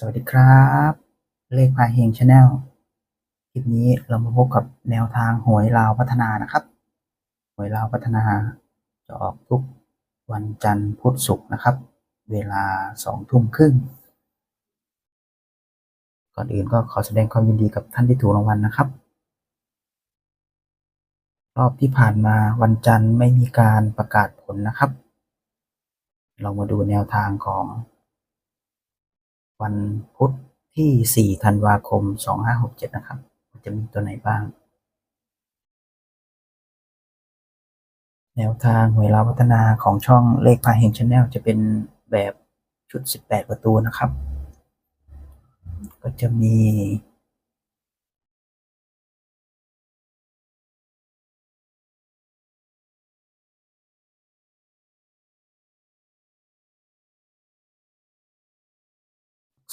สวัสดีครับ เลขพาเฮงชาแนลคลิปนี้เรามาพบกับแนวทางหวยลาวพัฒนานะครับ หวยลาวพัฒนาจะออกทุกวันจันทร์พุธศุกร์นะครับ เวลาสองทุ่มครึ่ง ก่อนอื่นก็ขอแสดงความยินดีกับท่านที่ถูกรางวัลนะครับ รอบที่ผ่านมาวันจันทร์ไม่มีการประกาศผลนะครับ เรามาดูแนวทางของ วันพุธที่ 4 ธันวาคม 2567 นะครับ จะมีตัวไหนบ้าง แนวทางหวยลาวพัฒนาของช่องเลขพาเฮงชาแนลจะเป็นแบบชุด 18 ประตูนะครับ ก็จะมี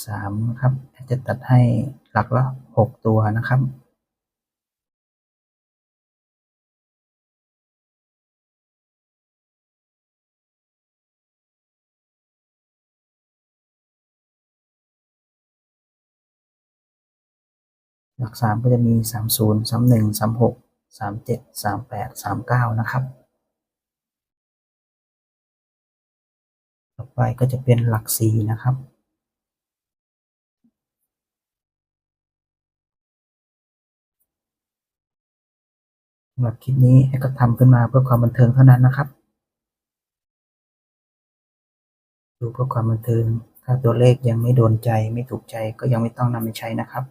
สามนะครับจะตัดให้หลักละหกตัวนะครับหลักสามก็จะมีสามศูนย์สามหนึ่งสามหกสามเจ็ดสามแปดสามเก้านะครับ ต่อไปก็จะเป็นหลักสี่นะครับ สำหรับคลิปนี้ให้ก็ทำขึ้นมาเพื่อความบันเทิงเท่านั้นนะครับ ดูเพื่อความบันเทิง ถ้าตัวเลขยังไม่โดนใจไม่ถูกใจก็ยังไม่ต้องนำไปใช้นะครับ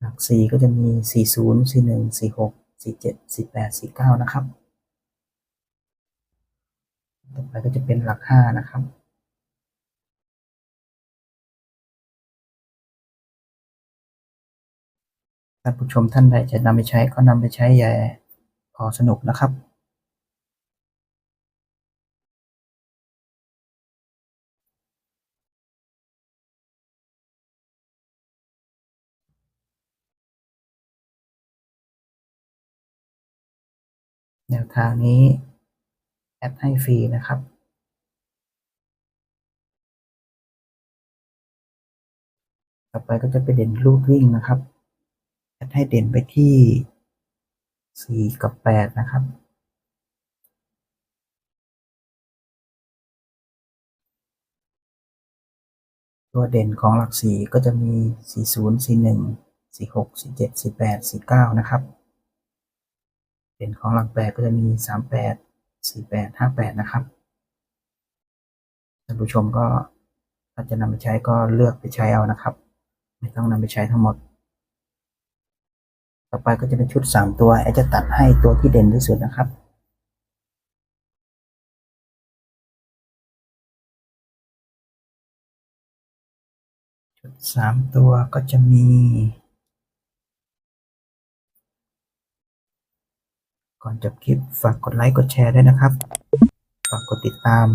หลักสี่ก็จะมีสี่ศูนย์สี่หนึ่งสี่หกสี่เจ็ดสี่แปดสี่เก้านะครับ ต่อไปก็จะเป็นหลักห้านะครับ ท่านผู้ชมท่านใดจะนำไปใช้ก็นำไปใช้อย่าพอสนุกนะครับแนวทางนี้แอดให้ฟรีนะครับ ต่อไปก็จะไปเด่นลูกวิ่งนะครับ ให้เด่นไปที่สี่กับแปดนะครับ ตัวเด่นของหลักสี่ก็จะมีสี่ศูนย์สี่หนึ่งสี่หกสี่เจ็ดสี่แปดสี่เก้านะครับ เด่นของหลักแปดก็จะมีสามแปดสี่แปดห้าแปดนะครับท่านผู้ชมก็ถ้าจะนำไปใช้ก็เลือกไปใช้เอานะครับ ไม่ต้องนำไปใช้ทั้งหมด ต่อไปก็จะเป็นชุดสามตัวแอดจะตัดให้ตัวที่เด่นที่สุดนะครับชุดสามตัวก็จะมี ก่อนจบคลิปฝากกดไลค์กดแชร์ด้วยนะครับ ฝากกดติดตาม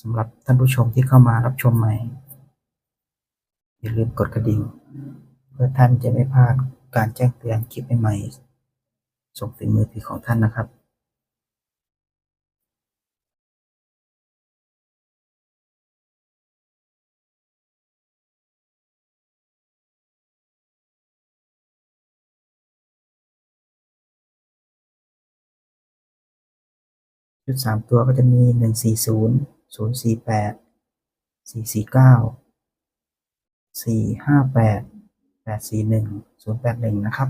สำหรับท่านผู้ชมที่เข้ามารับชมใหม่ อย่าลืมกดกระดิ่ง เพื่อท่านจะไม่พลาด การแจ้งเตือนคลิปใหม่ๆส่งถึงมือถือของท่านนะครับชุดสามตัวก็จะมีหนึ่งสี่ศูนย์ศูนย์สี่แปดสี่สี่เก้าสี่ห้าแปด แปดสี่หนึ่งศูนย์แปดหนึ่งนะครับ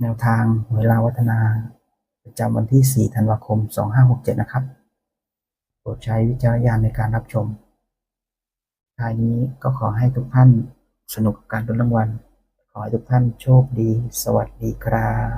แนวทางหวยลาววัฒนาประจำวันที่ 4 ธันวาคม 2567 นะครับ โปรดใช้วิจารณญาณในการรับชมท้ายนี้ก็ขอให้ทุกท่านสนุกกับการลุ้นรางวัล ขอให้ทุกท่านโชคดี สวัสดีครับ